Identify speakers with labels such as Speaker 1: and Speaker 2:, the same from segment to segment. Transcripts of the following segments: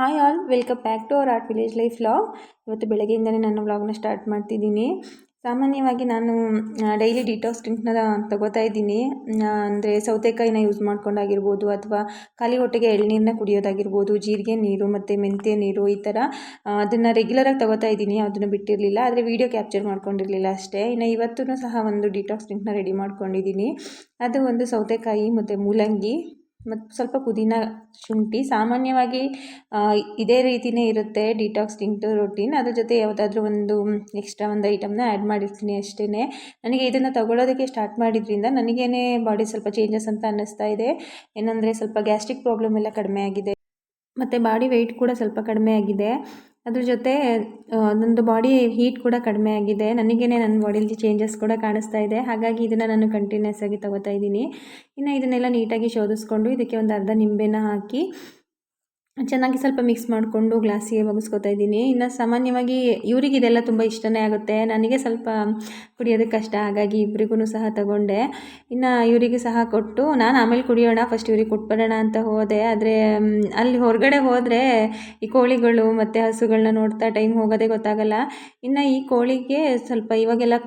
Speaker 1: Hi all welcome back to our art village life vlog ಇವತ್ತು ಬೆಳಗ್ಗೆಯಿಂದಲೇ ನಾನು ವ್ಲಾಗ್ನ ಸ್ಟಾರ್ಟ್ ಮಾಡ್ತಿದ್ದೀನಿ. ಸಾಮಾನ್ಯವಾಗಿ ನಾನು ಡೈಲಿ ಡಿಟಾಕ್ಸ್ ಡ್ರಿಂಕ್ನ ತಗೋತಾ ಇದ್ದೀನಿ. ಅಂದರೆ ಸೌತೆಕಾಯಿನ ಯೂಸ್ ಮಾಡ್ಕೊಂಡಾಗಿರ್ಬೋದು ಅಥವಾ ಖಾಲಿ ಹೊಟ್ಟೆಗೆ ಎಳ್ನೀರನ್ನ ಕುಡಿಯೋದಾಗಿರ್ಬೋದು, ಜೀರಿಗೆ ನೀರು ಮತ್ತು ಮೆಂತ್ಯ ನೀರು ಈ ಥರ ಅದನ್ನು ರೆಗ್ಯುಲರಾಗಿ ತಗೋತಾ ಇದ್ದೀನಿ ಅದನ್ನು ಬಿಟ್ಟಿರಲಿಲ್ಲ. ಆದರೆ ವೀಡಿಯೋ ಕ್ಯಾಪ್ಚರ್ ಮಾಡ್ಕೊಂಡಿರಲಿಲ್ಲ ಅಷ್ಟೇ. ಇನ್ನು ಇವತ್ತೂ ಸಹ ಒಂದು ಡಿಟಾಕ್ಸ್ ಡ್ರಿಂಕ್ನ ರೆಡಿ ಮಾಡ್ಕೊಂಡಿದ್ದೀನಿ. ಅದು ಒಂದು ಸೌತೆಕಾಯಿ ಮತ್ತು ಮೂಲಂಗಿ. ಮತ್ತು ಸ್ವಲ್ಪ ಪುದೀನ ಶುಂಠಿ ಸಾಮಾನ್ಯವಾಗಿ ಇದೇ ರೀತಿಯೇ ಇರುತ್ತೆ ಡಿಟಾಕ್ಸ್ ಟಿಂಕ್ಟು ರೊಟೀನ್ ಅದ್ರ ಜೊತೆ ಯಾವುದಾದ್ರೂ ಒಂದು ಎಕ್ಸ್ಟ್ರಾ ಒಂದು ಐಟಮ್ನ ಆ್ಯಡ್ ಮಾಡಿರ್ತೀನಿ ಅಷ್ಟೇ ನನಗೆ ಇದನ್ನು ತಗೊಳ್ಳೋದಕ್ಕೆ ಸ್ಟಾರ್ಟ್ ಮಾಡಿದ್ರಿಂದ ನನಗೇನೆ ಬಾಡಿ ಸ್ವಲ್ಪ ಚೇಂಜಸ್ ಅಂತ ಅನ್ನಿಸ್ತಾ ಇದೆ. ಏನಂದರೆ ಸ್ವಲ್ಪ ಗ್ಯಾಸ್ಟ್ರಿಕ್ ಪ್ರಾಬ್ಲಮ್ ಎಲ್ಲ ಕಡಿಮೆ ಆಗಿದೆ. ಮತ್ತು ಬಾಡಿ ವೆಯ್ಟ್ ಕೂಡ ಸ್ವಲ್ಪ ಕಡಿಮೆ ಆಗಿದೆ. ಅದ್ರ ಜೊತೆ ನಂದು ಬಾಡಿ ಹೀಟ್ ಕೂಡ ಕಡಿಮೆ ಆಗಿದೆ. ನನಗೇನೆ ನನ್ನ ಬಾಡಿಲಿ ಚೇಂಜಸ್ ಕೂಡ ಕಾಣಿಸ್ತಾ ಇದೆ. ಹಾಗಾಗಿ ಇದನ್ನು ನಾನು ಕಂಟಿನ್ಯೂಸ್ ಆಗಿ ತಗೋತಾ ಇದ್ದೀನಿ. ಇನ್ನು ಇದನ್ನೆಲ್ಲ ನೀಟಾಗಿ ಶೋಧಿಸ್ಕೊಂಡು ಇದಕ್ಕೆ ಒಂದು ಅರ್ಧ ನಿಂಬೆನ ಹಾಕಿ ಚೆನ್ನಾಗಿ ಸ್ವಲ್ಪ ಮಿಕ್ಸ್ ಮಾಡಿಕೊಂಡು ಗ್ಲಾಸಿಗೆ ಬಗ್ಸ್ಕೊತಾ ಇದ್ದೀನಿ. ಇನ್ನು ಸಾಮಾನ್ಯವಾಗಿ ಇವರಿಗೆ ಇದೆಲ್ಲ ತುಂಬ ಇಷ್ಟನೇ ಆಗುತ್ತೆ. ನನಗೆ ಸ್ವಲ್ಪ ಕುಡಿಯೋದಕ್ಕೆ ಕಷ್ಟ, ಹಾಗಾಗಿ ಇಬ್ಬರಿಗೂ ಸಹ ತಗೊಂಡೆ. ಇನ್ನು ಇವರಿಗೆ ಸಹ ಕೊಟ್ಟು ನಾನು ಆಮೇಲೆ ಕುಡಿಯೋಣ ಫಸ್ಟ್ ಇವ್ರಿಗೆ ಕೊಟ್ಬಿಡೋಣ ಅಂತ ಹೋದೆ. ಆದರೆ ಅಲ್ಲಿ ಹೊರಗಡೆ ಹೋದರೆ ಈ ಕೋಳಿಗಳು ಮತ್ತು ಹಸುಗಳನ್ನ ನೋಡ್ತಾ ಟೈಮ್ ಹೋಗೋದೇ ಗೊತ್ತಾಗಲ್ಲ. ಇನ್ನು ಈ ಕೋಳಿಗೆ ಸ್ವಲ್ಪ ಇವಾಗೆಲ್ಲ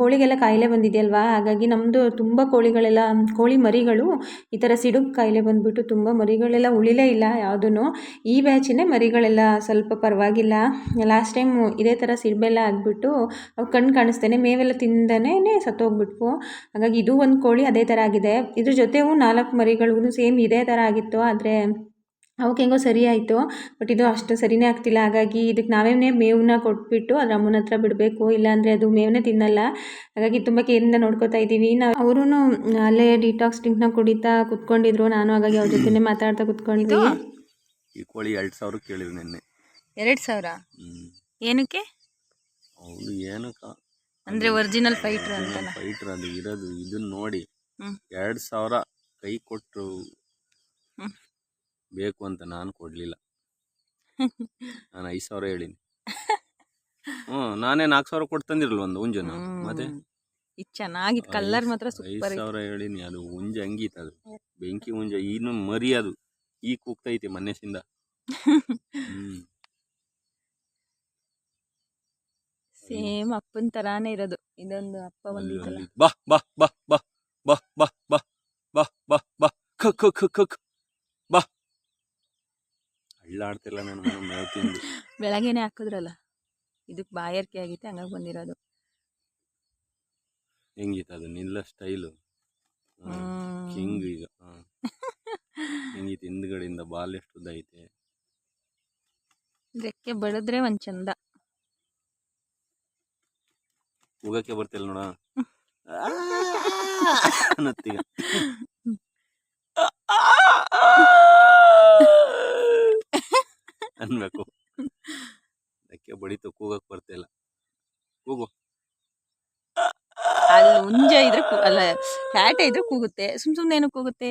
Speaker 1: ಕೋಳಿಗೆಲ್ಲ ಕಾಯಿಲೆ ಬಂದಿದೆಯಲ್ವಾ? ಹಾಗಾಗಿ ನಮ್ಮದು ತುಂಬ ಕೋಳಿಗಳೆಲ್ಲ, ಕೋಳಿ ಮರಿಗಳು ಈ ಥರ ಸಿಡುಬು ಕಾಯಿಲೆ ಬಂದುಬಿಟ್ಟು ತುಂಬ ಮರಿಗಳೆಲ್ಲ ಉಳಿಲೇ ಇಲ್ಲ ಯಾವುದೂ ಈ ಬ್ಯಾಚಿನೇ ಮರಿಗಳೆಲ್ಲ ಸ್ವಲ್ಪ ಪರವಾಗಿಲ್ಲ. ಲಾಸ್ಟ್ ಟೈಮು ಇದೇ ಥರ ಸಿಡ್ಬೆಲ್ಲ ಆಗಿಬಿಟ್ಟು ಅವು ಕಣ್ಣು ಕಾಣಿಸ್ತೇನೆ, ಮೇವೆಲ್ಲ ತಿಂದನೇ ಸತ್ತೋಗ್ಬಿಟ್ವು. ಹಾಗಾಗಿ ಇದು ಒಂದು ಕೋಳಿ ಅದೇ ಥರ ಆಗಿದೆ. ಇದ್ರ ಜೊತೆಗೂ ನಾಲ್ಕು ಮರಿಗಳಿಗೂ ಸೇಮ್ ಇದೇ ಥರ ಆಗಿತ್ತು, ಆದರೆ ಅವಕ್ಕೆ ಹೆಂಗೋ ಸರಿ ಆಯಿತು. ಬಟ್ ಇದು ಅಷ್ಟು ಸರಿಯೇ ಆಗ್ತಿಲ್ಲ. ಹಾಗಾಗಿ ಇದಕ್ಕೆ ನಾವೇನೇ ಮೇವನ್ನ ಕೊಟ್ಬಿಟ್ಟು ಅದ್ರ ಅಮ್ಮನ ಹತ್ರ ಬಿಡಬೇಕು, ಇಲ್ಲಾಂದರೆ ಅದು ಮೇವನ್ನೇ ತಿನ್ನಲ್ಲ. ಹಾಗಾಗಿ ತುಂಬ ಕೇರಿಂದ ನೋಡ್ಕೋತಾ ಇದ್ದೀವಿ. ನಾವು ಅವರೂ ಅಲ್ಲೇ ಡಿಟಾಕ್ಸ್ ಡ್ರಿಂಕ್ನ ಕುಡಿತಾ ಕುತ್ಕೊಂಡಿದ್ರು. ನಾನು ಹಾಗಾಗಿ ಅವ್ರ ಜೊತೆ ಮಾತಾಡ್ತಾ ಕುತ್ಕೊಂಡಿದ್ವಿ
Speaker 2: ಈ ಕೋಳಿ ಎರಡು ಸಾವಿರ ಕೇಳಿದ್ರು ನಿನ್ನೆ.
Speaker 3: ಎರಡು ಸಾವಿರ? ಏನಕ್ಕೆ?
Speaker 2: ಅವನು ಏನಕ್ಕ?
Speaker 3: ಅಂದ್ರೆ ಒರಿಜಿನಲ್ ಫೈಟ್ರ್ ಅಂತಲ್ಲ.
Speaker 2: ಫೈಟ್ರ್ ಅದು ಇರೋದು ಇದನ್ನ ನೋಡಿ.
Speaker 3: ಹ್ಮ್.
Speaker 2: ಎರಡು ಸಾವಿರ ಕೈ ಕೊಟ್ಟರು
Speaker 3: ಹ್ಮ್.
Speaker 2: ಬೇಕು ಅಂತ ನಾನು ಕೊಡಲಿಲ್ಲ. ನಾನು ಐದು ಸಾವಿರ ಹೇಳಿನಿ. ಹ್ಞೂ ನಾನೇ ನಾಲ್ಕು ಸಾವಿರ ಕೊಟ್ಟು ತಂದಿರಲ್ಲ ಒಂದು ಹುಂಜನ ಮತ್ತೆ?
Speaker 3: ಇದು ಚೆನ್ನಾಗಿತ್ತು ಕಲರ್ ಮಾತ್ರ
Speaker 2: ಐದು
Speaker 3: ಸೂಪರ್
Speaker 2: ಸಾವಿರ ಹೇಳಿನಿ ಅದು ಹುಂಜ ಹಂಗಿತ್ತು ಅದು. ಬೆಂಕಿ ಹುಂಜ ಇನ್ನು ಮರಿ ಅದು. ಈ ಕೂಗ್ತೈತೆ ಮನ್ನೆಸಿಂದ. ಹ್ಮ್.
Speaker 3: ಸೇಮ್ ಅಪ್ಪನ ತರಾನೇ ಇರೋದು. ಇದೊಂದು ಅಪ್ಪ
Speaker 2: ಅಲ್ಲಿ ಬಾ ಬಾ ಬಾ ಬಾ ಬಾ ಬಾ ಬಾ ಬಾ ಬಾ ಬಾ. ಖ ಖ ಖ ಕ ಕ. ಬಾ. ಅಳ್ಳಾಡ್ತಿಲ್ಲ ನಾನು
Speaker 3: ಬೆಳಗ್ಗೆನೆ ಹಾಕಿದ್ರಲ್ಲ. ಇದಕ್ಕೆ ಬಾಯರ್ಕೆ ಆಗಿತ್ತು ಹಂಗಾಗಿ ಬಂದಿರೋದು.
Speaker 2: ಹೆಂಗಿತ್ತು ಅದು? ನಿಲ್ಲ ಸ್ಟೈಲು.
Speaker 3: ಹ್ಮ್.
Speaker 2: ಕಿಂಗ್ ಈಗ. ಹಾ. ಹೆಂಗಿತ್ತು? ಹಿಂದ್ಗಡೆಯಿಂದ ಬಾಲ್ ಎಷ್ಟು ಉದ್ದ ಐತೆ?
Speaker 3: ರೆಕ್ಕೆ ಬಡಿದ್ರೆ ಒಂದ್ ಚಂದ.
Speaker 2: ಹೋಗಕ್ಕೆ ಬರ್ತಿಲ್ಲ ನೋಡ. ಅನ್ನತ್ತೀಗ ಅನ್ಬೇಕು. ಅದಕ್ಕೆ ಬಡಿತು ಕೂಗಕ್ ಬರ್ತಿಲ್ಲ. ಕೂಗು.
Speaker 3: ಅಲ್ಲಿ ಮುಂಜೆ ಇದ್ರೆ ಅಲ್ಲ ಫ್ಯಾಟ ಇದ್ರೆ ಕೂಗುತ್ತೆ. ಸುಮ್ ಸುಮ್ನೆ ಏನಕ್ಕೆ ಕೂಗುತ್ತೆ?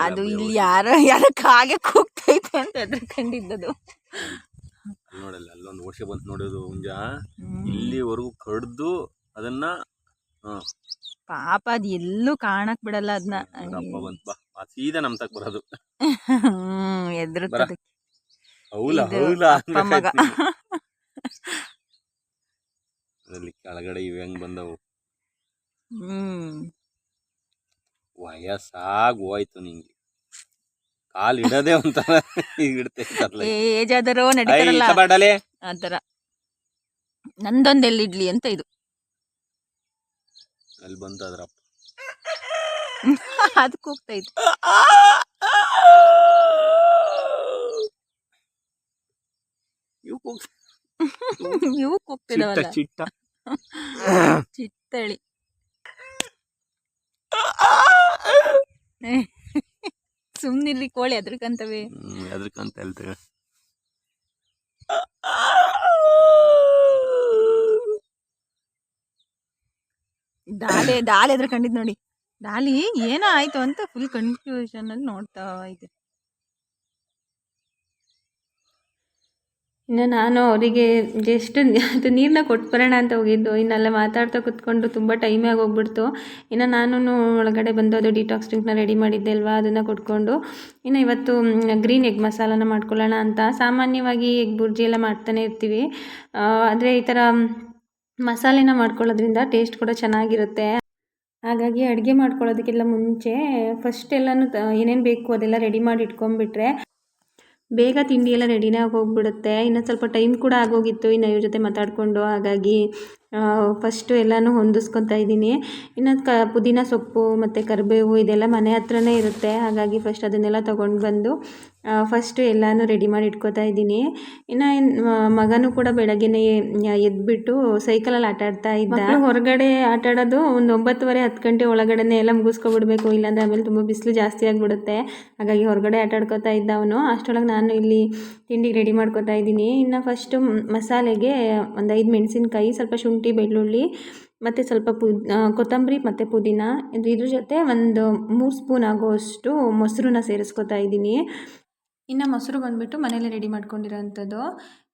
Speaker 3: ಅದು ಇಲ್ಲಿ ಯಾರ ಯಾರೋ ಕಾಗೆ ಕೂಗ್ತೈತೆ ಅಂತ ಎದ್ರಕೊಂಡಿದ್ದದು.
Speaker 2: ನೋಡಲ್ಲ ಅಲ್ಲೊಂದು ವರ್ಷ ಬಂತು ನೋಡೋದು ಹುಂಜ. ಇಲ್ಲಿವರೆಗೂ ಕಡ್ದು ಅದನ್ನ
Speaker 3: ಪಾಪ ಅದ್ ಎಲ್ಲೂ ಕಾಣಕ್ ಬಿಡಲ್ಲ ಅದನ್ನ
Speaker 2: ಬಂತು ಬಾ. ಸೀದಾ ನಮ್ ತಕ್ ಬರೋದು.
Speaker 3: ಹ್ಮ್ ಎದ್ರುತ್ತದೆ.
Speaker 2: ಹೌಲ ಹೌಲ ಕೆಳಗಡೆ ಇವೆ ಹೆಂಗ್ ಬಂದವು?
Speaker 3: ಹ್ಮ್.
Speaker 2: ವಯಸ್ಸಾಗ್ ಹೋಯ್ತು ನಿಂಗೆ. ಕಾಲು ಇಡದೆ ಒಂಥರ ಈಗ. ಇಡ್ತೈತಲ್ಲ
Speaker 3: ಏಜ್ ಆದರೋ ನಡೀತಾರಲ್ಲ
Speaker 2: ಬಾಡಲೆ
Speaker 3: ಆತರ ನಂದೊಂದ್ ಎಲ್ಲಿಡ್ಲಿ ಅಂತ ಇದು.
Speaker 2: ಅಲ್ಲಿ ಬಂತು ಅದ್ರಪ್ಪ?
Speaker 3: ಅದಕ್ಕೆ ಹೋಗ್ತೈತೆ
Speaker 2: ಇವ್
Speaker 3: ಹೋಗ್ತಿದಾವಲ್ಲ.
Speaker 2: ಚಿಟ್ಟ.
Speaker 3: ಚಿತ್ತಳಿ. ಸುಮ್ನಿರ್ರಿ ಕೋಳಿ
Speaker 2: ಅದ್ರಕ್ಕಂತವೆ. ಅದ್ರಕ್ಕಂತ ಹೇಳ್ತೇವೆ.
Speaker 3: ದಾಳಿ ದಾಳಿ ಅದ್ರ ಕಂಡಿದ್ ನೋಡಿ. ದಾಳಿ ಏನೋ ಆಯ್ತು ಅಂತ ಫುಲ್ ಕನ್ಫ್ಯೂಷನ್ ಅಲ್ಲಿ ನೋಡ್ತಾ ಇದೆ.
Speaker 1: ಇನ್ನು ನಾನು ಅವರಿಗೆ ಜಸ್ಟ್ ಅದು ನೀರನ್ನ ಕೊಟ್ಟು ಬರೋಣ ಅಂತ ಹೋಗಿದ್ದು. ಇನ್ನೆಲ್ಲ ಮಾತಾಡ್ತಾ ಕೂತ್ಕೊಂಡು ತುಂಬ ಟೈಮೇ ಆಗೋಗ್ಬಿಡ್ತು ಇನ್ನು ನಾನು ಒಳಗಡೆ ಬಂದು ಅದು ಡಿಟಾಕ್ಸ್ ಡ್ರಿಂಕ್ನ ರೆಡಿ ಮಾಡಿದ್ದೆ ಅಲ್ವಾ, ಅದನ್ನು ಕೊಟ್ಕೊಂಡು. ಇನ್ನು ಇವತ್ತು ಗ್ರೀನ್ ಎಗ್ ಮಸಾಲಾನ ಮಾಡ್ಕೊಳ್ಳೋಣ ಅಂತ. ಸಾಮಾನ್ಯವಾಗಿ ಎಗ್ ಬುರ್ಜಿ ಎಲ್ಲ ಮಾಡ್ತಾನೆ ಇರ್ತೀವಿ. ಆದರೆ ಈ ಥರ ಮಸಾಲೆನ ಮಾಡ್ಕೊಳ್ಳೋದ್ರಿಂದ ಟೇಸ್ಟ್ ಕೂಡ ಚೆನ್ನಾಗಿರುತ್ತೆ. ಹಾಗಾಗಿ ಅಡುಗೆ ಮಾಡ್ಕೊಳ್ಳೋದಕ್ಕೆಲ್ಲ ಮುಂಚೆ ಫಸ್ಟ್ ಎಲ್ಲನೂ ಏನೇನು ಬೇಕು ಅದೆಲ್ಲ ರೆಡಿ ಮಾಡಿ ಇಟ್ಕೊಂಡ್ಬಿಟ್ರೆ ಬೇಗ ತಿಂಡಿ ಎಲ್ಲ ರೆಡಿನೇ ಆಗೋಗ್ಬಿಡುತ್ತೆ. ಇನ್ನು ಸ್ವಲ್ಪ ಟೈಮ್ ಕೂಡ ಆಗೋಗಿತ್ತು ಇನ್ನು ಇವ್ರ ಜೊತೆ ಮಾತಾಡಿಕೊಂಡು, ಹಾಗಾಗಿ ಫಸ್ಟು ಎಲ್ಲನೂ ಹೊಂದಿಸ್ಕೊತಾ ಇದ್ದೀನಿ. ಇನ್ನು ಕ, ಪುದೀನ ಸೊಪ್ಪು ಮತ್ತು ಕರಿಬೇವು ಇದೆಲ್ಲ ಮನೆ ಹತ್ರನೇ ಇರುತ್ತೆ. ಹಾಗಾಗಿ ಫಸ್ಟ್ ಅದನ್ನೆಲ್ಲ ತೊಗೊಂಡು ಬಂದು ಫಸ್ಟು ಎಲ್ಲನೂ ರೆಡಿ ಮಾಡಿ ಇಟ್ಕೋತಾ ಇದ್ದೀನಿ. ಇನ್ನು ಮಗನೂ ಕೂಡ ಬೆಳಗ್ಗೆನೇ ಎದ್ಬಿಟ್ಟು ಸೈಕಲಲ್ಲಿ ಆಟ ಆಡ್ತಾ ಇದ್ದ. ಹೊರಗಡೆ ಆಟ ಆಡೋದು ಒಂದು ಒಂಬತ್ತುವರೆ, ಹತ್ತು ಗಂಟೆ ಒಳಗಡೆನೆ ಎಲ್ಲ ಮುಗಿಸ್ಕೊಬಿಡ್ಬೇಕು. ಇಲ್ಲಾಂದರೆ ಆಮೇಲೆ ತುಂಬ ಬಿಸಿಲು ಜಾಸ್ತಿ ಆಗಿಬಿಡುತ್ತೆ. ಹಾಗಾಗಿ ಹೊರಗಡೆ ಆಟ ಆಡ್ಕೋತಾ ಇದ್ದ ಅವನು. ಅಷ್ಟರೊಳಗೆ ನಾನು ಇಲ್ಲಿ ತಿಂಡಿಗೆ ರೆಡಿ ಮಾಡ್ಕೋತಾ ಇದ್ದೀನಿ. ಇನ್ನು ಫಸ್ಟು ಮಸಾಲೆಗೆ ಒಂದು ಐದು ಮೆಣಸಿನ್ಕಾಯಿ, ಸ್ವಲ್ಪ ಶುಂಠಿ ಬೆಳ್ಳುಳ್ಳಿ, ಮತ್ತು ಸ್ವಲ್ಪ ಪು ಕೊತ್ತಂಬರಿ ಮತ್ತು ಪುದೀನ. ಇದು ಇದ್ರ ಜೊತೆ ಒಂದು ಮೂರು ಸ್ಪೂನ್ ಆಗೋಷ್ಟು ಮೊಸರನ್ನ ಸೇರಿಸ್ಕೊತಾ ಇದ್ದೀನಿ. ಇನ್ನು ಮೊಸರು ಬಂದುಬಿಟ್ಟು ಮನೇಲೆ ರೆಡಿ ಮಾಡ್ಕೊಂಡಿರೋಂಥದ್ದು.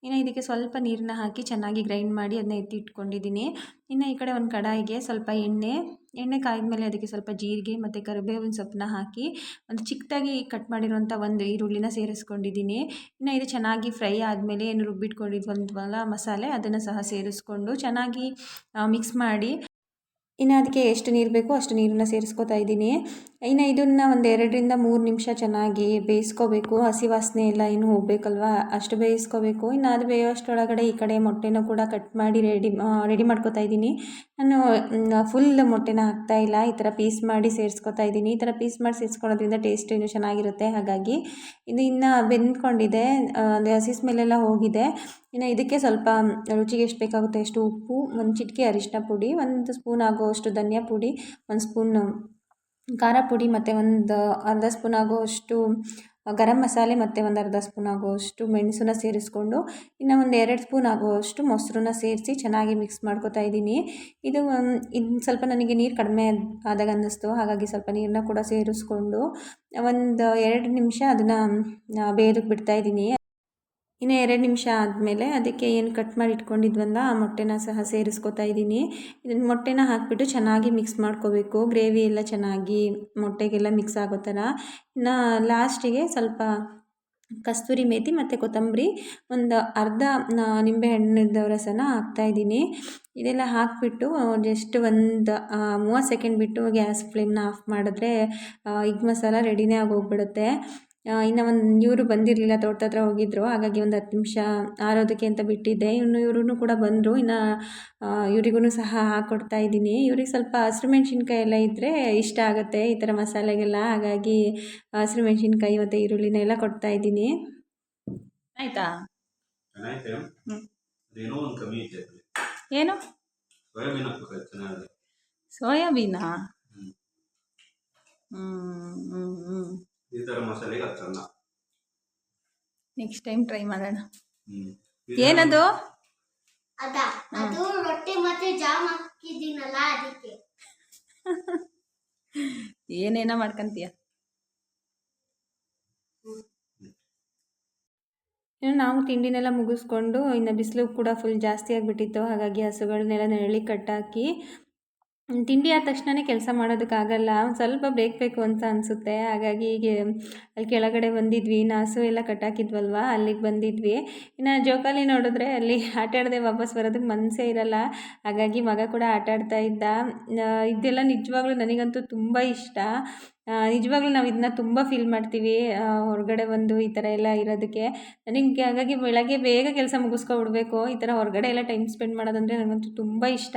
Speaker 1: ಇನ್ನು ಇದಕ್ಕೆ ಸ್ವಲ್ಪ ನೀರನ್ನ ಹಾಕಿ ಚೆನ್ನಾಗಿ ಗ್ರೈಂಡ್ ಮಾಡಿ ಅದನ್ನ ಎತ್ತಿಟ್ಕೊಂಡಿದ್ದೀನಿ. ಇನ್ನು ಈ ಕಡೆ ಒಂದು ಕಡಾಯಿಗೆ ಸ್ವಲ್ಪ ಎಣ್ಣೆ ಎಣ್ಣೆ ಕಾಯ್ದಮೇಲೆ ಅದಕ್ಕೆ ಸ್ವಲ್ಪ ಜೀರಿಗೆ ಮತ್ತು ಕರಿಬೇವಿನ ಸೊಪ್ಪನ್ನ ಹಾಕಿ ಒಂದು ಚಿಕ್ಕದಾಗಿ ಕಟ್ ಮಾಡಿರುವಂಥ ಒಂದು ಈರುಳ್ಳಿನ ಸೇರಿಸ್ಕೊಂಡಿದ್ದೀನಿ. ಇನ್ನು ಇದು ಚೆನ್ನಾಗಿ ಫ್ರೈ ಆದಮೇಲೆ ಏನು ರುಬ್ಬಿಟ್ಕೊಂಡಿದ್ವಂತವಲ್ಲ ಮಸಾಲೆ ಅದನ್ನು ಸಹ ಸೇರಿಸ್ಕೊಂಡು ಚೆನ್ನಾಗಿ ಮಿಕ್ಸ್ ಮಾಡಿ ಇನ್ನು ಅದಕ್ಕೆ ಎಷ್ಟು ನೀರು ಬೇಕೋ ಅಷ್ಟು ನೀರನ್ನು ಸೇರಿಸ್ಕೊತಾ ಇದ್ದೀನಿ. ಇನ್ನು ಇದನ್ನು ಒಂದು ಎರಡರಿಂದ ಮೂರು ನಿಮಿಷ ಚೆನ್ನಾಗಿ ಬೇಯಿಸ್ಕೋಬೇಕು. ಹಸಿ ವಾಸನೆ ಎಲ್ಲ ಏನು ಹೋಗಬೇಕಲ್ವ? ಅಷ್ಟು ಬೇಯಿಸ್ಕೋಬೇಕು. ಇನ್ನು ಅದು ಬೇಯೋಷ್ಟೊಳಗಡೆ ಈ ಕಡೆ ಮೊಟ್ಟೆನೂ ಕೂಡ ಕಟ್ ಮಾಡಿ ರೆಡಿ ರೆಡಿ ಮಾಡ್ಕೋತಾ ಇದ್ದೀನಿ. ನಾನು ಫುಲ್ ಮೊಟ್ಟೆನ ಹಾಕ್ತಾ ಇಲ್ಲ. ಈ ಥರ ಪೀಸ್ ಮಾಡಿ ಸೇರಿಸ್ಕೊತಾ ಇದ್ದೀನಿ. ಈ ಥರ ಪೀಸ್ ಮಾಡಿ ಸೇರಿಸ್ಕೊಳ್ಳೋದ್ರಿಂದ ಟೇಸ್ಟ್ ಇನ್ನೂ ಚೆನ್ನಾಗಿರುತ್ತೆ. ಹಾಗಾಗಿ ಇದು ಇನ್ನು ಬೆಂದ್ಕೊಂಡಿದೆ. ಅಂದರೆ ಹಸಿ ಸ್ಮೆಲ್ಲೆಲ್ಲ ಹೋಗಿದೆ. ಇನ್ನು ಇದಕ್ಕೆ ಸ್ವಲ್ಪ ರುಚಿಗೆ ಎಷ್ಟು ಬೇಕಾಗುತ್ತೆ ಎಷ್ಟು ಉಪ್ಪು, ಒಂದು ಚಿಟಿಕೆ ಅರಿಶಿನ ಪುಡಿ, ಒಂದು ಸ್ಪೂನ್ ಆಗೋವಷ್ಟು ಧನಿಯಾ ಪುಡಿ, ಒಂದು ಸ್ಪೂನ್ ಖಾರ ಪುಡಿ ಮತ್ತು ಒಂದು ಅರ್ಧ ಸ್ಪೂನ್ ಆಗುವಷ್ಟು, ಗರಂ ಮಸಾಲೆ ಮತ್ತು ಒಂದು ಅರ್ಧ ಸ್ಪೂನ್ ಆಗುವಷ್ಟು ಮೆಣಸನ್ನ ಸೇರಿಸ್ಕೊಂಡು, ಇನ್ನು ಒಂದು ಎರಡು ಸ್ಪೂನ್ ಆಗುವಷ್ಟು ಮೊಸರನ್ನ ಸೇರಿಸಿ ಚೆನ್ನಾಗಿ ಮಿಕ್ಸ್ ಮಾಡ್ಕೋತಾ ಇದ್ದೀನಿ. ಇದು ಇದು ಸ್ವಲ್ಪ ನನಗೆ ನೀರು ಕಡಿಮೆ ಆದಾಗ ಅನ್ನಿಸ್ತು. ಹಾಗಾಗಿ ಸ್ವಲ್ಪ ನೀರನ್ನ ಕೂಡ ಸೇರಿಸ್ಕೊಂಡು ಒಂದು ಎರಡು ನಿಮಿಷ ಅದನ್ನು ಬೇಯೋದಕ್ಕೆ ಬಿಡ್ತಾ ಇದ್ದೀನಿ. ಇನ್ನು ಎರಡು ನಿಮಿಷ ಆದಮೇಲೆ ಅದಕ್ಕೆ ಏನು ಕಟ್ ಮಾಡಿ ಇಟ್ಕೊಂಡಿದ್ವಲ್ಲ, ಆ ಮೊಟ್ಟೆನ ಸಹ ಸೇರಿಸ್ಕೊತಾ ಇದ್ದೀನಿ. ಇದನ್ನು ಮೊಟ್ಟೆನ ಹಾಕಿಬಿಟ್ಟು ಚೆನ್ನಾಗಿ ಮಿಕ್ಸ್ ಮಾಡ್ಕೋಬೇಕು. ಗ್ರೇವಿ ಎಲ್ಲ ಚೆನ್ನಾಗಿ ಮೊಟ್ಟೆಗೆಲ್ಲ ಮಿಕ್ಸ್ ಆಗೋ ಥರ. ಇನ್ನು ಲಾಸ್ಟಿಗೆ ಸ್ವಲ್ಪ ಕಸ್ತೂರಿ ಮೇಥಿ ಮತ್ತು ಕೊತ್ತಂಬರಿ, ಒಂದು ಅರ್ಧ ನಿಂಬೆ ಹಣ್ಣಿನ ರಸನ ಹಾಕ್ತಾಯಿದ್ದೀನಿ ಇದೆಲ್ಲ ಹಾಕಿಬಿಟ್ಟು ಜಸ್ಟ್ ಒಂದು ಮೂವತ್ತು ಸೆಕೆಂಡ್ ಬಿಟ್ಟು ಗ್ಯಾಸ್ ಫ್ಲೇಮ್ನ ಆಫ್ ಮಾಡಿದ್ರೆ ಈಗ ಮಸಾಲ ರೆಡಿನೇ ಆಗೋಗ್ಬಿಡುತ್ತೆ. ಇನ್ನು ಒಂದು ಇವರು ಬಂದಿರಲಿಲ್ಲ ತೋಟದ ಹತ್ರ ಹೋಗಿದ್ದರು ಹಾಗಾಗಿ ಒಂದು ಹತ್ತು ನಿಮಿಷ ಆರೋದಕ್ಕೆ ಅಂತ ಬಿಟ್ಟಿದ್ದೆ. ಇನ್ನು ಇವ್ರೂ ಕೂಡ ಬಂದರು. ಇನ್ನು ಇವರಿಗೂ ಸಹ ಹಾಕ್ಕೊಡ್ತಾ ಇದ್ದೀನಿ. ಇವ್ರಿಗೆ ಸ್ವಲ್ಪ ಹಸಿರು ಮೆಣ್ಸಿನ್ಕಾಯಿ ಎಲ್ಲ ಇದ್ದರೆ ಇಷ್ಟ ಆಗುತ್ತೆ ಈ ಥರ ಮಸಾಲೆಗೆಲ್ಲ. ಹಾಗಾಗಿ ಹಸಿರು ಮೆಣ್ಸಿನ್ಕಾಯಿ ಮತ್ತು ಈರುಳ್ಳಿನ ಎಲ್ಲ ಕೊಡ್ತಾ ಇದ್ದೀನಿ.
Speaker 3: ಆಯ್ತಾ? ಏನು?
Speaker 2: ಸೋಯಾಬೀನ್.
Speaker 3: ಹ್ಞೂ ಹ್ಞೂ ಹ್ಞೂ
Speaker 2: ಈ ಥರ ಮಸಾಲೆಗೆ ಅದು ಚೆನ್ನ
Speaker 3: ನೆಕ್ಸ್ಟ್ ಟೈಮ್ ಟ್ರೈ ಮಾಡೋಣ ಏನದು?
Speaker 4: ಅದ ಅದು ರೊಟ್ಟಿ ಮತ್ತೆ ಜಾಮ್ ಹಾಕಿದ್ದೀನಲ್ಲ ಅದಕ್ಕೆ.
Speaker 3: ಏನೇನೋ ಮಾಡ್ಕೊಂತೀಯ?
Speaker 1: ಇನ್ನು ನಾವು ತಿಂಡಿನೆಲ್ಲ ಮುಗಿಸ್ಕೊಂಡು ಇನ್ನು ಬಿಸಿಲು ಕೂಡ ಫುಲ್ ಜಾಸ್ತಿ ಆಗಿಬಿಟ್ಟಿತ್ತು ಹಾಗಾಗಿ ಹಸುಗಳನ್ನೆಲ್ಲ ನೆರಳಿ ಕಟ್ಟಾಕಿ ತಿಂಡಿ ಆದ ತಕ್ಷಣವೇ ಕೆಲಸ ಮಾಡೋದಕ್ಕಾಗಲ್ಲ, ಒಂದು ಸ್ವಲ್ಪ ಬ್ರೇಕ್ ಬೇಕು ಅಂತ ಅನಿಸುತ್ತೆ. ಹಾಗಾಗಿ ಹೀಗೆ ಅಲ್ಲಿ ಕೆಳಗಡೆ ಬಂದಿದ್ವಿ, ನಾಸು ಎಲ್ಲ ಕಟ್ಟಾಕಿದ್ವಲ್ವ, ಅಲ್ಲಿಗೆ ಬಂದಿದ್ವಿ. ಇನ್ನು ಜೋಕಾಲಿ ನೋಡಿದ್ರೆ ಅಲ್ಲಿ ಆಟ ಆಡದೆ ವಾಪಸ್ ಬರೋದಕ್ಕೆ ಮನಸ್ಸೇ ಇರಲ್ಲ. ಹಾಗಾಗಿ ಮಗ ಕೂಡ ಆಟ ಆಡ್ತಾ ಇದ್ದ. ಇದೆಲ್ಲ ನಿಜವಾಗ್ಲೂ ನನಗಂತೂ ತುಂಬ ಇಷ್ಟ. ನಿಜವಾಗ್ಲೂ ನಾವು ಇದನ್ನ ತುಂಬ ಫೀಲ್ ಮಾಡ್ತೀವಿ. ಹೊರಗಡೆ ಬಂದು ಈ ಥರ ಎಲ್ಲ ಇರೋದಕ್ಕೆ. ನನಗೆ ಹಾಗಾಗಿ ಬೆಳಗ್ಗೆ ಬೇಗ ಕೆಲಸ ಮುಗಿಸ್ಕೊಬಿಡ್ಬೇಕು. ಈ ಥರ ಹೊರಗಡೆ ಎಲ್ಲ ಟೈಮ್ ಸ್ಪೆಂಡ್ ಮಾಡೋದಂದರೆ ನನಗಂತೂ ತುಂಬ ಇಷ್ಟ.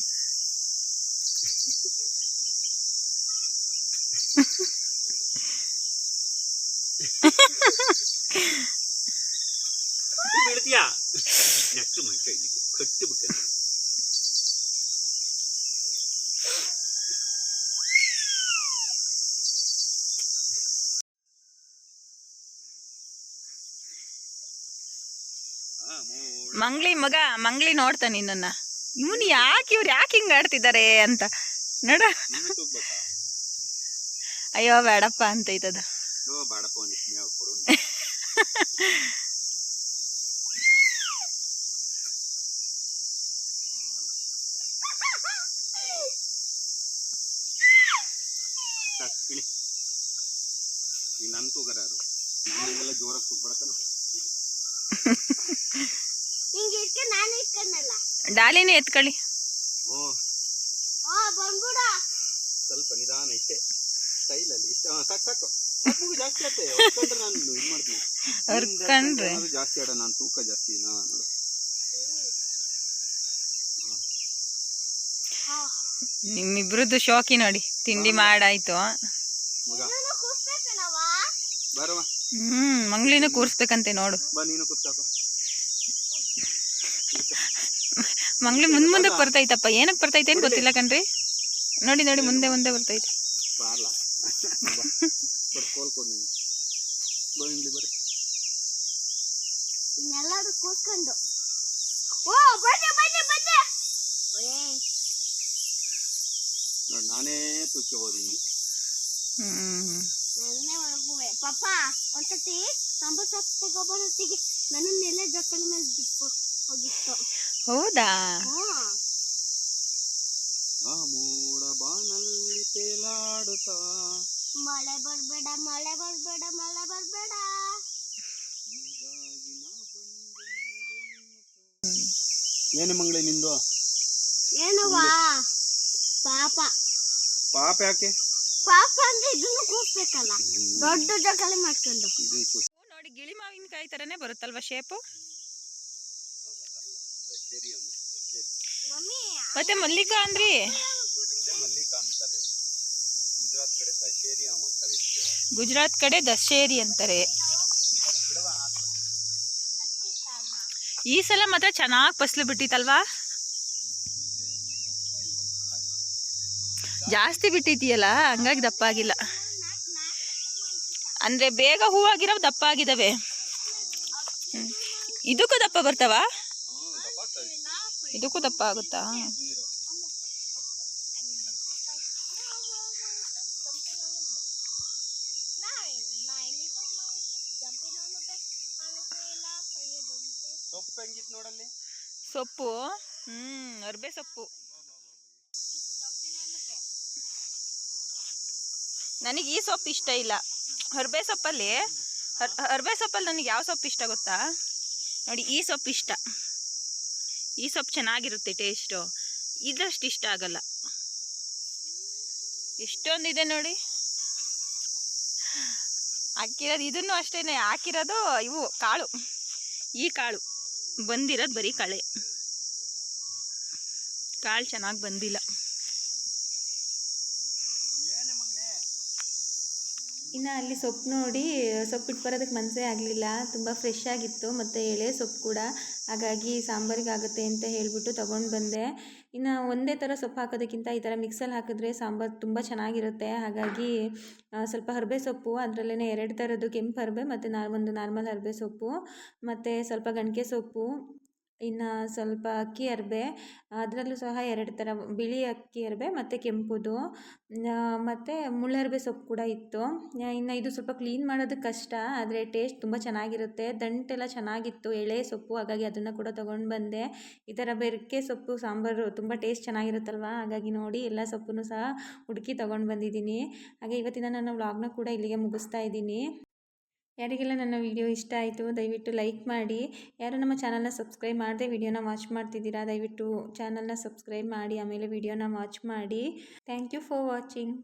Speaker 2: ಎಷ್ಟು ಮನುಷ್ಯ ಇಲ್ಲಿಗೆ ಕಟ್ಟಿಬಿಟ್ಟೆ
Speaker 3: ಮಂಗ್ಳಿ ಮಗ ಮಂಗ್ಳಿ ನೋಡ್ತಾನೆ ನಿನ್ನ ಇವನು ಯಾಕೆ ಇವ್ರು ಯಾಕೆ ಹಿಂಗೆ ಆಡ್ತಿದ್ದಾರೆ ಅಂತ. ನೋಡ. ಅಯ್ಯೋ ಬೇಡಪ್ಪ
Speaker 2: ಕೊಡು ಸಾಕು ಇಳಿ. ಈಗ ನನ್ನ ತೂಗರಾರು ನನ್ನೆಲ್ಲ ಜೋರಾಗಿ ತೂಗ್ಬಿಡಕನು
Speaker 4: ಹಿಂಗೆ ಇಟ್ಕೊಂಡು ನಾನು ಇಟ್ಕೊಂಡಲ್ಲ
Speaker 3: ಡಾಲಿನೇ ಎತ್ಕೊಳ್ಳಿ.
Speaker 2: ಓ.
Speaker 4: ಆ ಬಂದ್ಬಿಡ.
Speaker 2: ಸ್ವಲ್ಪ ನಿಧಾನ ಇಷ್ಟೇ ಸ್ಟೈಲಲ್ಲಿ ಇಷ್ಟ. ಹಾಂ ಸಾಕು ಸಾಕು. ಸಾಕು ಜಾಸ್ತಿ ಆಯ್ತೆ ಹೊರ್ಕೊಂಡ್ರೆ ನಾನು ಇದು ಮಾಡ್ತೀನಿ.
Speaker 3: ಹೊರ್ಕೊಂಡ್ರೆ?
Speaker 2: ಏನಾದ್ರು ಜಾಸ್ತಿ ಆಡ ನಾನು ತೂಕ ಜಾಸ್ತಿ ನಾ ನೋಡು.
Speaker 3: ನಿಮ್ಮಿಬ್ರದ್ದು ಶೋಕಿ ನೋಡಿ. ತಿಂಡಿ ಮಾಡಾಯ್ತು. ಹ್ಮ್ ಮಂಗ್ಳಿನ ಕೂರ್ಸ್ಬೇಕಂತೆ ನೋಡು.
Speaker 2: ಬಾ ನೀನು ಕೂತ್ಕಾಪ
Speaker 3: ಮಂಗ್ಳಿ ಮುಂದ್ ಮುಂದೆ ಬರ್ತೈತಪ್ಪ. ಏನಕ್ಕೆ ಬರ್ತೈತೆ ಏನು ಗೊತ್ತಿಲ್ಲ ಕಣ್ರಿ? ನೋಡಿ ನೋಡಿ ಮುಂದೆ ಮುಂದೆ ಬರ್ತೈತೆ.
Speaker 2: ಬಾರ್ಲ. ನೋಡಿ ನಾನೇ ತೂಕ್ಕೋಬೋದು ಹಿಂಗೆ
Speaker 3: ಹ್ಮ್.
Speaker 4: ನನ್ನೇ ಒಳಗುವೆ ಪಾಪ ಒಂದ್ಸತಿ ಸಾಂಬಾರ್ ಸೊಪ್ಪು ನನ್ನ ನೆನೆ ಜಕ್ಕಳ ಮೇಲೆ ಬಿಟ್ಟು ಹೋಗಿತ್ತು.
Speaker 3: ಹೌದಾ?
Speaker 2: ಆ ಮೂಡ ಬಾನಲ್ಲಿ ತೇಲಾಡುತ್ತಾ?
Speaker 4: ಮಳೆ ಬರಬೇಡ ಮಳೆ ಬರಬೇಡ ಮಳೆ ಬರಬೇಡ.
Speaker 2: ಏನು ಮಂಗಳೇ ನಿಂದು?
Speaker 4: ಏನವ್ವಾ? ಪಾಪ.
Speaker 2: ಪಾಪ ಯಾಕೆ?
Speaker 4: ಪಾಪ ಅಂದ್ರೆ ಇದನ್ನು ಕೂರ್ಸ್ಬೇಕಲ್ಲ. ದೊಡ್ಡ ಜಕ್ಕಳೆ ಮಾಡ್ಕೊಂಡು.
Speaker 2: ಇದನ್ನ ಖುಷಿ
Speaker 3: ನೋಡಿ ಗಿಳಿ ಮಾವಿನಕಾಯಿ ತರನೇ ಬರುತ್ತಲ್ವಾ ಶೇಪು?
Speaker 4: ಮಮ್ಮಿ
Speaker 3: ಮತ್ತೆ ಮಲ್ಲಿಕಾ ಅಂದ್ರಿ?
Speaker 2: ಅದೇ ಮಲ್ಲಿಕ ಅಂತಾರೆ. ಗುಜರಾತ್ ಕಡೆ ದಶೇರಿ ಅಂತಾರೆ
Speaker 3: ಗುಜರಾತ್ ಕಡೆ ದಶೇರಿ ಅಂತಾರೆ. ಈ ಸಲ ಮಾತ್ರ ಚೆನ್ನಾಗಿ ಫಸ್ಲು ಬಿಟ್ಟಿತ್ತಲ್ವಾ? ಜಾಸ್ತಿ ಬಿಟ್ಟಿದೆಯಲ್ಲ ಹಂಗಾಗಿ ದಪ್ಪ ಆಗಿಲ್ಲ ಅಂದ್ರೆ ಬೇಗ ಹೂವಾಗಿರೋ ದಪ್ಪ ಆಗಿದ್ದಾವೆ ಇದಕ್ಕೂ ದಪ್ಪ ಬರ್ತಾವ? ಇದಕ್ಕೂ ದಪ್ಪ ಆಗುತ್ತಾ?
Speaker 2: ಸೊಪ್ಪು?
Speaker 3: ಹ್ಮ್, ಅರ್ಬೆ ಸೊಪ್ಪು. ನನಗೆ ಈ ಸೊಪ್ಪು ಇಷ್ಟ ಇಲ್ಲ. ಹರ್ಬೆ ಸೊಪ್ಪಲ್ಲಿ, ಹರ್- ಹರ್ಬೆ ಸೊಪ್ಪಲ್ಲಿ ನನಗೆ ಯಾವ ಸೊಪ್ಪು ಇಷ್ಟ ಗೊತ್ತಾ? ನೋಡಿ, ಈ ಸೊಪ್ಪು ಇಷ್ಟ. ಈ ಸೊಪ್ಪು ಚೆನ್ನಾಗಿರುತ್ತೆ ಟೇಸ್ಟು. ಇದಷ್ಟು ಇಷ್ಟ ಆಗಲ್ಲ. ಎಷ್ಟೊಂದಿದೆ ನೋಡಿ. ಹಾಕಿರೋದು ಇದನ್ನು ಅಷ್ಟೇ ಹಾಕಿರೋದು ಇವು, ಕಾಳು. ಈ ಕಾಳು. ಬಂದಿರೋದು ಬರೀ ಕಳೆ. ಕಾಳು ಚೆನ್ನಾಗಿ ಬಂದಿಲ್ಲ.
Speaker 1: ಇನ್ನು ಅಲ್ಲಿ ಸೊಪ್ಪು ನೋಡಿ, ಸೊಪ್ಪು ಇಟ್ಟು ಬರೋದಕ್ಕೆ ಮನಸ್ಸೇ ಆಗಲಿಲ್ಲ. ತುಂಬ ಫ್ರೆಶ್ ಆಗಿತ್ತು, ಮತ್ತು ಎಳೆ ಸೊಪ್ಪು ಕೂಡ. ಹಾಗಾಗಿ ಸಾಂಬಾರಿಗೆ ಆಗುತ್ತೆ ಅಂತ ಹೇಳಿಬಿಟ್ಟು ತೊಗೊಂಡು ಬಂದೆ. ಇನ್ನು ಒಂದೇ ಥರ ಸೊಪ್ಪು ಹಾಕೋದಕ್ಕಿಂತ ಈ ಥರ ಮಿಕ್ಸಲ್ಲಿ ಹಾಕಿದ್ರೆ ಸಾಂಬಾರು ತುಂಬ ಚೆನ್ನಾಗಿರುತ್ತೆ. ಹಾಗಾಗಿ ಸ್ವಲ್ಪ ಹರಬೆ ಸೊಪ್ಪು ಅದರಲ್ಲೇ ಎರಡು ಥರದ್ದು ಕೆಂಪು ಹರಬೆ ಮತ್ತು ನಾ ಒಂದು ನಾರ್ಮಲ್ ಹರಬೆ ಸೊಪ್ಪು, ಮತ್ತು ಸ್ವಲ್ಪ ಗಣಕೆ ಸೊಪ್ಪು. ಇನ್ನು ಸ್ವಲ್ಪ ಅಕ್ಕಿ ಅರ್ಬೆ, ಅದರಲ್ಲೂ ಸಹ ಎರಡು ಥರ ಬಿಳಿ ಅಕ್ಕಿ ಅರ್ಬೆ ಮತ್ತು ಕೆಂಪುದು. ಮತ್ತು ಮುಳ್ಳರ್ಬೆ ಸೊಪ್ಪು ಕೂಡ ಇತ್ತು. ಇನ್ನು ಇದು ಸ್ವಲ್ಪ ಕ್ಲೀನ್ ಮಾಡೋದು ಕಷ್ಟ, ಆದರೆ ಟೇಸ್ಟ್ ತುಂಬ ಚೆನ್ನಾಗಿರುತ್ತೆ. ದಂಟೆಲ್ಲ ಚೆನ್ನಾಗಿತ್ತು, ಎಳೆ ಸೊಪ್ಪು, ಹಾಗಾಗಿ ಅದನ್ನು ಕೂಡ ತೊಗೊಂಡು ಬಂದೆ. ಈ ಥರ ಬೆರಕೆ ಸೊಪ್ಪು, ಸಾಂಬಾರು ತುಂಬ ಟೇಸ್ಟ್ ಚೆನ್ನಾಗಿರುತ್ತಲ್ವ? ಹಾಗಾಗಿ ನೋಡಿ, ಎಲ್ಲ ಸೊಪ್ಪನ್ನು ಸಹ ಹುಡುಕಿ ತೊಗೊಂಡು ಬಂದಿದ್ದೀನಿ. ಹಾಗೆ ಇವತ್ತಿನ ನನ್ನ ವ್ಲಾಗ್ನ ಕೂಡ ಇಲ್ಲಿಗೆ ಮುಗಿಸ್ತಾ ಇದ್ದೀನಿ. ಯಾರಿಗೆಲ್ಲ ನನ್ನ ವಿಡಿಯೋ ಇಷ್ಟ ಆಯಿತು, ದಯವಿಟ್ಟು ಲೈಕ್ ಮಾಡಿ. ಯಾರು ನಮ್ಮ ಚಾನಲ್ನ ಸಬ್ಸ್ಕ್ರೈಬ್ ಮಾಡದೆ ವಿಡಿಯೋನ ವಾಚ್ ಮಾಡ್ತಿದ್ದೀರಾ, ದಯವಿಟ್ಟು ಚಾನಲ್ನ ಸಬ್ಸ್ಕ್ರೈಬ್ ಮಾಡಿ, ಆಮೇಲೆ ವಿಡಿಯೋನ ವಾಚ್ ಮಾಡಿ. Thank you for watching.